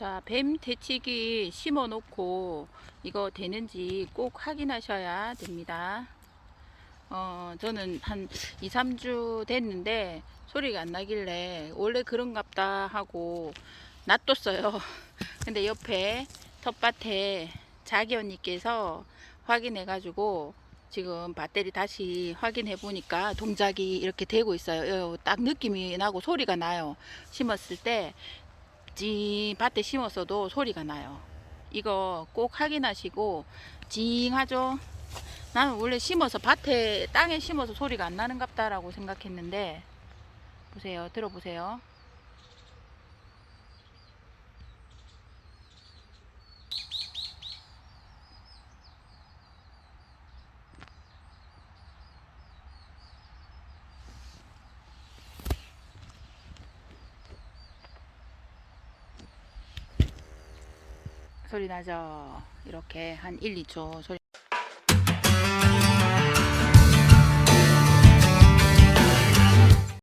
자, 뱀 대치기 심어 놓고 이거 되는지 꼭 확인하셔야 됩니다. 어, 저는 한 2, 3주 됐는데 소리가 안 나길래 원래 그런갑다 하고 놔뒀어요. 근데 옆에 텃밭에 자기 언니께서 확인해 가지고 지금 배터리 다시 확인해 보니까 동작이 이렇게 되고 있어요. 어, 딱 느낌이 나고 소리가 나요. 심었을 때 찡 밭에 심었어도 소리가 나요. 이거 꼭 확인하시고 찡하죠. 나는 원래 심어서 밭에 땅에 심어서 소리가 안 나는갑다라고 생각했는데 보세요. 들어보세요. 소리 나죠? 이렇게 한 1, 2초 소리